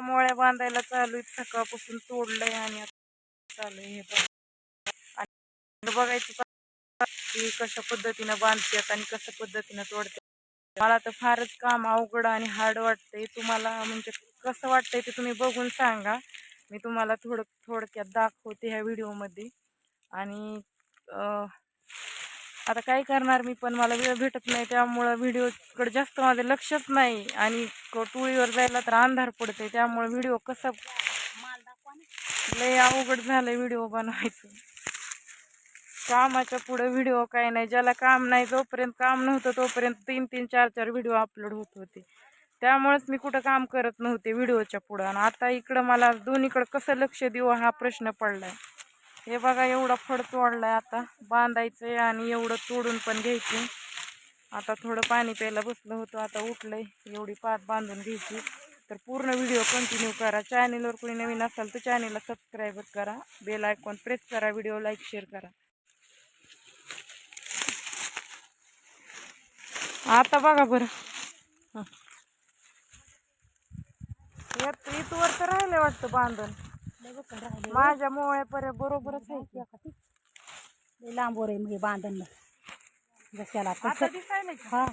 मोळ्या बांधायला चालू आहे सकाळपासून तोडलंय आणि आता चालू आहे हे बघ. आणि बघायचं की कशा पद्धतीनं बांधतात आणि कशा पद्धतीनं तोडतात मला तर फारच काम अवघड आणि हार्ड वाटतंय. तुम्हाला म्हणजे कसं वाटतंय ते तुम्ही बघून सांगा. मी तुम्हाला थोडं थोडक्यात दाखवते ह्या व्हिडिओमध्ये आणि आता काय करणार मी? पण मला वेळ भेटत नाही त्यामुळं व्हिडिओकडे जास्त माझं लक्षच नाही. आणि टोळीवर जायला तर अंधार पडते त्यामुळे व्हिडिओ कसा लय अवघड झालंय व्हिडिओ बनवायचं. कामाच्या पुढे व्हिडिओ काय नाही ज्याला काम नाही जोपर्यंत काम नव्हतं तोपर्यंत तीन तीन चार चार व्हिडिओ अपलोड होत होते. त्यामुळेच मी कुठं काम करत नव्हते व्हिडिओच्या पुढं. आणि आता इकडं मला दोन्हीकडं कसं लक्ष देऊ हा प्रश्न पडलाय. हे बघा एवढा फड तोडलाय आता. बांधायचंय आणि एवढं तोडून पण घ्यायची. आता थोडं पाणी प्यायला बसलो होतो. आता उठलंय. एवढी पात बांधून घ्यायची. तर पूर्ण व्हिडिओ कंटिन्यू करा. चॅनेलवर कोणी नवीन असाल तर चॅनेलला सबस्क्राईब करा. बेल आयकॉन प्रेस करा. व्हिडिओ लाईक शेअर करा. आता बघा बरं. हं. इथवर तर राहिले वाटतं बांधून. माझ्या मोळ्यापर्यंत बरोबरच आहे. लांबवर आहे म्हणजे बांधण जशाला? हा.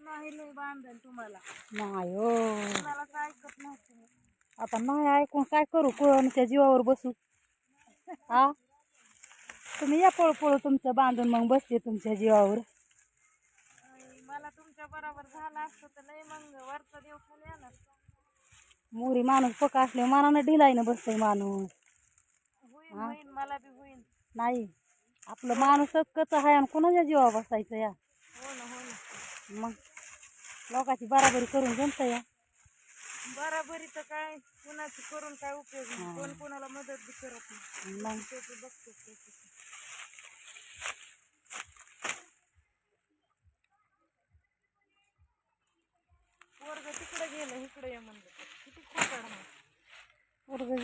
नाही नाही हो. आता नाही ऐकून काय करू कोणच्या जीवावर बसू? हा? तुम्ही या पळू पळू तुमचं बांधून मग बसते तुमच्या जीवावर. मला तुमच्या बरोबर झालं असतं तर लय मग वरचा देव खाली आला. मोरी माणूस पका असले मनानं ढिलाईनं बसतोय माणूस. होईन मला बी होईन. नाही आपलं माणूसच कच आहे आणि कोणाच्या जीवावर बसायचं या? हो ना हो ना. मग लोकांची बराबरी करून जमतं या? बराबरी तर काय कुणाची करून काय उपयोग नाही. कोण कोणाला मदत बी करत नाही. मग? बघतो ते तू. पोरग तिकडे गेलं इकडे ये म्हणलं तर. किती खोटाड नाही पोरग गेलं बाता हा नाही तिकडं त्याला काय घेऊन दे नाही कुणाचं बंद होऊ नाही तर कुणाचं चालू राहू ते काय द्यायला काय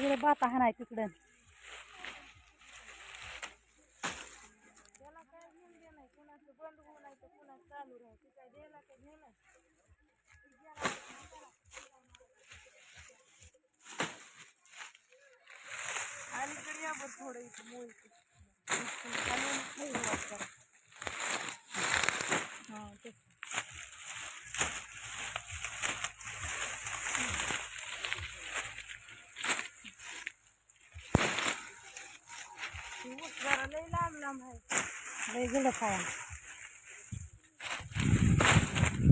घेणं अलीकडे या बरं थोडं इथं मुळ हां ते लई लांब लांब आहे. लय गेलं खाया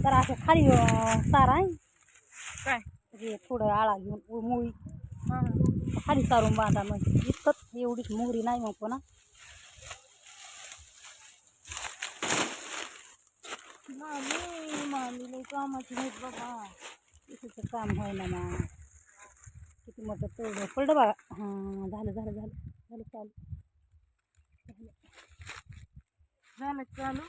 तर असं खाली सारा आहे. काय? हे थोडं आळा घेऊन मुळी. हां. खाली सारून बांधा मग. इतकंच एवढीच मोहरी नाही मग पुन्हा. मामी मामी लई कामाची नाहीत बाबा. तिचं काम होय ना. मग किती मोठं तेवढं पडलं बघा हां झालं झालं झालं. झालं चालू. झालं चालू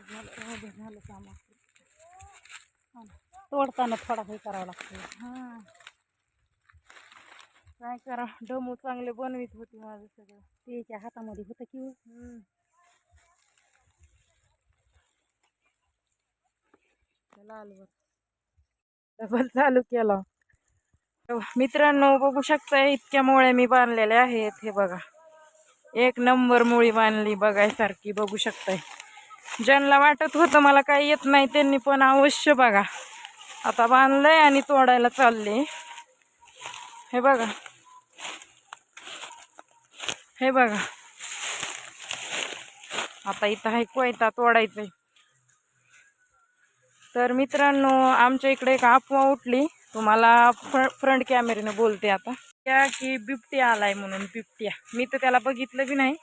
झालं हो. तोडताना थोडा हे करावं लागतं हां काय करा डमू चांगले बनवीत होती माझं सगळं त्याच्या हातामध्ये होतं की हो. बघ. डबल चालू केला मित्रांनो बघू शकता इतक्या मुळे मी बांधलेल्या आहेत हे बघा. एक नंबर मुळी बांधली बघायसारखी बघू शकताय. ज्यांना वाटत होतं मला काही येत नाही त्यांनी पण अवश्य बघा. आता बांधलंय आणि तोडायला चालले. हे बघा. हे बघा. आता इथं आहे कोयता तोडायचंय. तर मित्रांनो आमच्या इकडे एक अफवा उठली. तुम्हाला फ्र फ्रंट कॅमेरेने बोलते आता. त्या की बिबट्या आलाय म्हणून बिबट्या. मी तर त्याला बघितलं बी नाही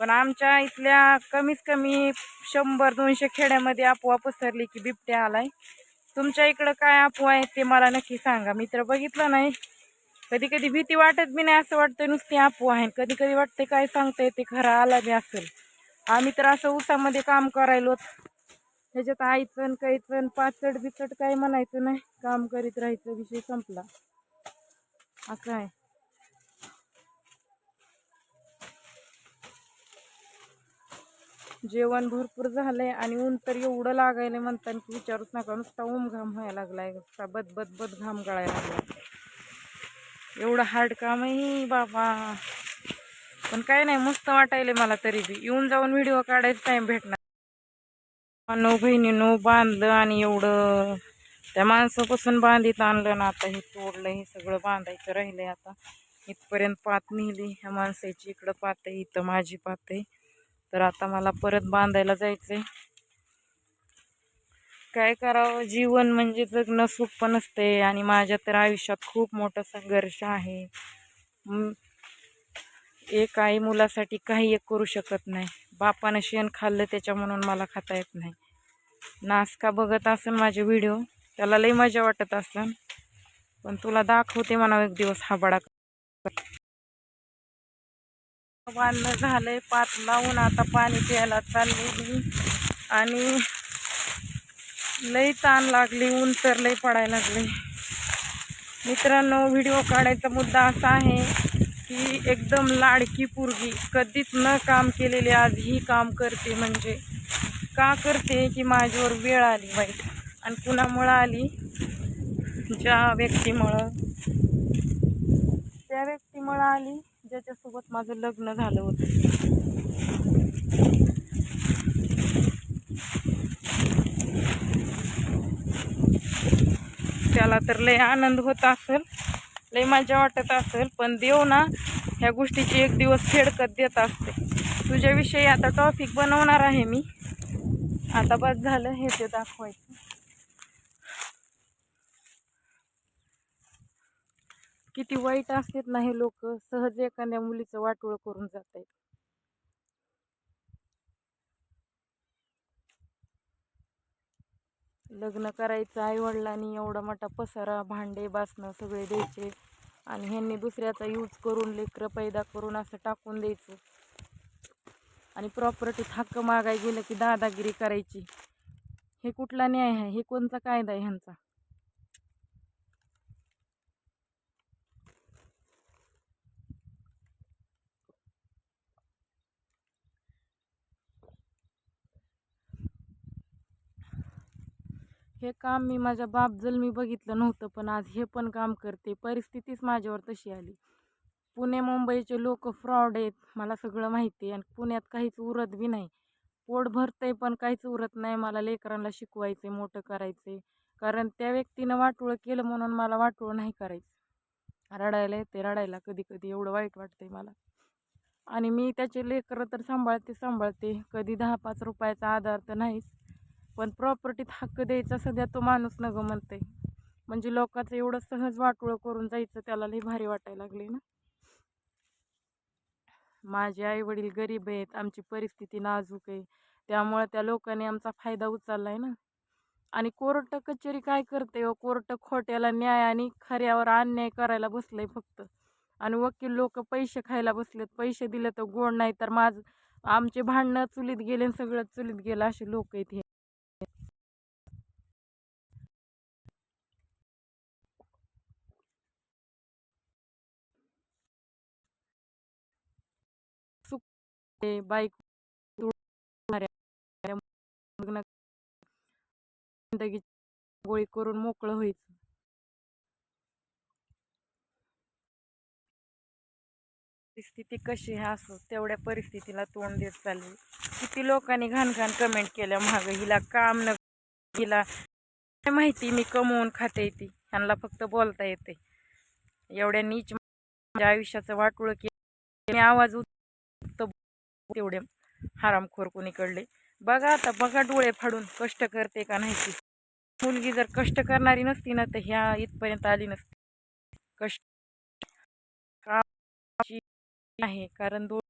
पण आमच्या इथल्या कमीत कमी शंभर दोनशे खेड्यामध्ये अफवा पसरली की बिबट्या आलाय. तुमच्या इकडं काय अफवा आहे ते मला नक्की सांगा. मी तर बघितलं नाही. कधी कधी भीती वाटत बी नाही असं वाटतं नुसती अफवा आहे. कधी कधी वाटते काय सांगता ते खरं आला बी असेल. आम्ही तर असं उसामध्ये काम करायलो ह्याच्यात आईचण काहीचण पाचट बिचट काही म्हणायचं नाही. काम करीत राहायचं विषय संपला. असं आहे. जेवण भरपूर झालंय आणि ऊन तर एवढं लागायला म्हणताना की विचारूच नका. नुसता ऊम घाम व्हायला लागलाय. नुसता बद बद बद घाम गळायला लागलाय. एवढं हार्ड काम आहे बाबा. पण काय नाही मस्त वाटायले मला तरी बी. येऊन जाऊन व्हिडिओ काढायचा टाइम भेटणार. नऊ बहिणीनं बांधलं आणि एवढं त्या माणसापासून बांधित आणलं ना आता हे तोडलं हे सगळं बांधायचं राहिलंय आता. इथपर्यंत पात नेली ह्या माणसाची इकडं पात आहे इथं माझी पात आहे. तर आता मला परत बांधायला जायचंय. काय करावं? जीवन म्हणजे जगणं सोपं नसते आणि माझ्या तर आयुष्यात खूप मोठा संघर्ष आहे. एक आई मुलासाठी काही एक करू शकत नाही. बापानं शेण खाल्लं त्याच्या म्हणून मला खाता येत नाही. नासका बघत असेल माझे व्हिडिओ? त्याला लई मजा वाटत असेल. पण तुला दाखवते म्हणा एक दिवस हा बडा बांधणं झालंय पात लावून आता पाणी प्यायला चाललेली आणि लई ताण लागली ऊन तर लई पडायला लागले मित्रांनो व्हिडिओ काढायचा मुद्दा असा आहे ती एकदम लाडकी पोरगी. कधीच न काम केलेली आज ही काम करते म्हणजे का करते की माझ्यावर वेळ आली वाईट. आणि कुणामुळं आली? ज्या व्यक्तीमुळं. त्या व्यक्तीमुळं आली ज्याच्यासोबत माझं लग्न झालं होतं. त्याला तर लय आनंद होत असेल. लय मजा वाटत असेल पण देव ना ह्या गोष्टीची एक दिवस फेडकत देत असते. तुझ्याविषयी आता टॉपिक बनवणार आहे मी. आता बस झालं हे ते दाखवायचं. किती वाईट असतात ना हे लोक सहज एखाद्या मुलीचं वाटोळ करून जात आहेत लग्न करायचं आईवडिलांनी एवढा मोठा पसारा भांडे बासणं सगळे द्यायचे आणि ह्यांनी दुसऱ्याचा यूज करून लेकरं पैदा करून असं टाकून द्यायचं. आणि प्रॉपर्टीत हक्क मागाय गेलं की दादागिरी करायची. हे कुठला न्याय आहे? हे कोणचा कायदा आहे ह्यांचा? हे काम मी माझ्या बापजल मी बघितलं नव्हतं पण आज हे पण काम करते. परिस्थितीच माझ्यावर तशी आली. पुणे मुंबईचे लोक फ्रॉड आहेत मला सगळं माहिती आहे. आणि पुण्यात काहीच उरत बी नाही. पोट भरतंय पण काहीच उरत नाही. मला लेकरांना शिकवायचे मोठं करायचे कारण त्या व्यक्तीनं वाटोळं केलं म्हणून मला वाटोळं नाही करायचं. रडायला येते रडायला कधी कधी एवढं वाईट वाटतंय मला. आणि मी त्याचे लेकरं तर सांभाळते सांभाळते. कधी दहा पाच रुपयाचा आधार तर नाहीच. पण प्रॉपर्टीत हक्क द्यायचा सध्या तो माणूस न गं म्हणते म्हणजे लोकांचं एवढं सहज वाटोळं करून जायचं त्याला लई भारी वाटायला लागले ना. माझे आई वडील गरीब आहेत आमची परिस्थिती नाजूक आहे. त्यामुळे त्या लोकांनी आमचा फायदा उचललाय ना. आणि कोर्ट कचेरी काय करते हो? कोर्ट खोट्याला न्याय आणि खऱ्यावर अन्याय करायला बसलंय फक्त. आणि वकील लोक पैसे खायला बसलेत पैसे दिले तर गोड नाही तर माझ आमचे भांडणं चुलीत गेले आणि सगळं चुलीत गेलं असे लोक आहेत हे. ते बाईक गोळी करून मोकळं व्हायचं. परिस्थिती कशी आहे असो तेवढ्या परिस्थितीला तोंड देत चालली. किती लोकांनी घाण घाण कमेंट केल्या महाग हिला काम न हिला माहिती मी कमवून खाते ती. ह्यांना फक्त बोलता येते. एवढ्या नीच माझ्या आयुष्याचं वाटोळं केलं. आवाज उत तेवढे हरामखोर कोणीकडले बघा आता बघा डोळे फाडून कष्ट करते का नाही ती. मुलगी जर कष्ट करणारी नसती ना तर ह्या इथपर्यंत आली नसती. कष्ट कामाची आहे कारण दो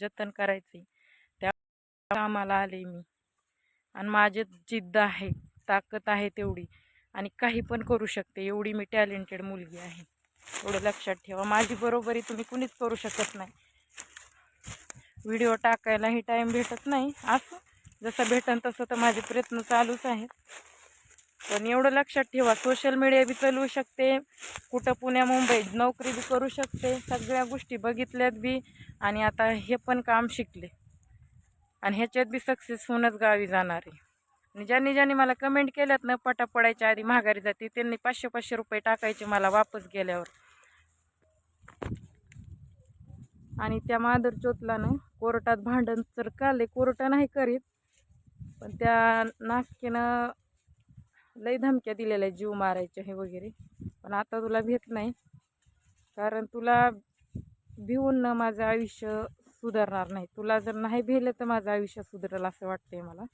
जतन करायचे. त्या कामाला आले मी. आणि माझे जिद्द आहे ताकद आहे तेवढी. आणि काही पण करू शकते एवढी मी टॅलेंटेड मुलगी आहे. एवढं लक्षात ठेवा. माझी बरोबरी तुम्ही कुणीच करू शकत नाही. व्हिडिओ टाकायलाही टाईम भेटत नाही. असं जसं भेटन तसं तर माझे प्रयत्न चालूच आहेत. पण एवढं लक्षात ठेवा सोशल मीडिया बी चालवू शकते. कुठं पुण्या मुंबईत नोकरी बी करू शकते. सगळ्या गोष्टी बघितल्यात बी. आणि आता हे पण काम शिकले. आणि ह्याच्यात बी सक्सेस होऊनच गावी जाणार आहे. आणि ज्यांनी ज्यांनी मला कमेंट केल्यात ना पटा पडायच्या आधी माघारी जाते त्यांनी पाचशे पाचशे रुपये टाकायचे मला वापस गेल्यावर. आणि त्या माधर चोतला ना कोर्टात भांडण तर काले कोर्ट नाही करीत. पण त्या नासकीनं लई धमक्या दिलेल्या जीव मारायच्या हे वगैरे. पण आता तुला भेट नाही. कारण तुला भिवून ना माझं आयुष्य सुधारणार नाही. तुला जर नाही भेलं तर माझं आयुष्य सुधारेल असं वाटतंय मला.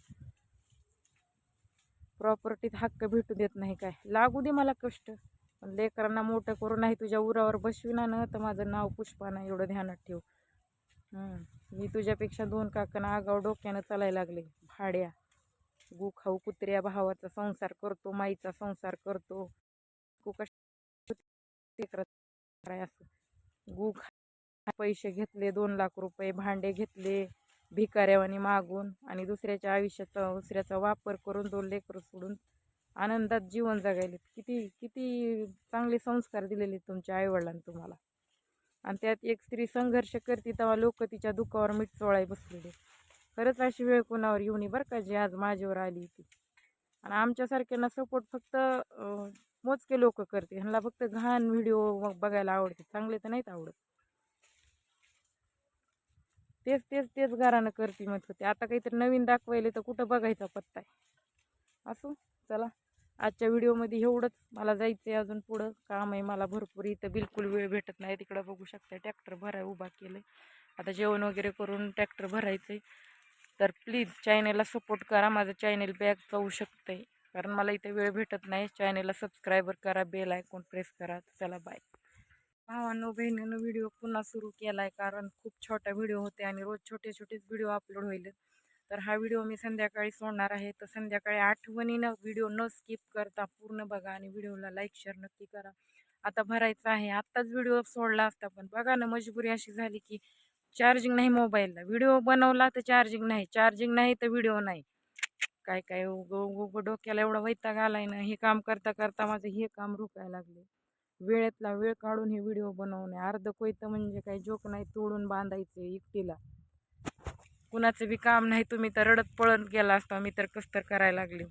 प्रॉपर्टीत हक्क भेटू देत नाही काय. लागू दे मला कष्ट. पण लेकरांना मोठं करून नाही तुझ्या उरावर बसविना ना तर माझं नाव पुष्पाना एवढं ध्यानात ठेव. मी तुझ्यापेक्षा दोन काकांना आगाव डोक्यानं चालायला लागले. भाड्या. गु खाऊ कुत्र्या भावाचा संसार करतो माईचा संसार करतो. गु असं? गु खा पैसे घेतले दोन लाख रुपये भांडे घेतले भिकाऱ्यावानी मागून आणि दुसऱ्याच्या आयुष्याचा दुसऱ्याचा वापर करून दोन लेकरं सोडून आनंदात जीवन जगायले किती किती चांगले संस्कार दिलेले तुमच्या आईवडिलांनी तुम्हाला. आणि त्यात एक स्त्री संघर्ष करते तेव्हा लोक तिच्या दुःखावर मीठ चोळाय बसलेले. खरंच अशी वेळ कोणावर येऊ नये बरं का जी आज माझ्यावर आली ती आणि आमच्यासारख्यांना सपोर्ट फक्त मोजके लोक करते. ह्यांना फक्त घाण व्हिडिओ बघायला आवडते. चांगले तर नाहीत आवडत. तेच तेच तेच घरानं करते म्हणत होते आता काहीतरी नवीन दाखवायले तर कुठं बघायचा पत्ता आहे? असो? चला. आजच्या व्हिडिओमध्ये एवढंच. मला जायचं आहे अजून पुढं. काम आहे मला भरपूर. इथं बिलकुल वेळ भेटत नाही. तिकडं बघू शकता ट्रॅक्टर भराय उभा केलं आता जेवण वगैरे करून ट्रॅक्टर भरायचं आहे तर प्लीज चॅनेलला सपोर्ट करा. माझं चॅनेल बॅग जाऊ शकतं आहे कारण मला इथे वेळ भेटत नाही. चॅनेलला सबस्क्रायबर करा. बेल आयकॉन प्रेस करा. चला बाय भावांनो बहिणीनं व्हिडिओ पुन्हा सुरू केला आहे कारण खूप छोटा व्हिडिओ होते आणि रोज छोटे छोटेच व्हिडिओ अपलोड होईल तर हा व्हिडिओ मी संध्याकाळी सोडणार आहे. तर संध्याकाळी आठवणीनं व्हिडिओ न स्किप करता पूर्ण बघा आणि व्हिडिओला लाईक शेअर नक्की करा. आता भरायचं आहे. आत्ताच व्हिडिओ सोडला असता पण बघा ना मजबुरी अशी झाली की चार्जिंग नाही मोबाईलला. व्हिडिओ बनवला तर चार्जिंग नाही. चार्जिंग नाही तर व्हिडिओ नाही. काय काय उगं उग डोक्याला एवढा वैताग आलाय ना. हे काम करता करता माझं हे काम रुकायला लागले. वेळेतला वेळ काढून हे व्हिडिओ बनवणे. अर्ध कोयतं म्हणजे काही जोक नाही तोडून बांधायचे एकटीला. कुणाचं बी काम नाही तुम्ही तर रडत पळत गेला असता मी तर कस्तर करायला लागले.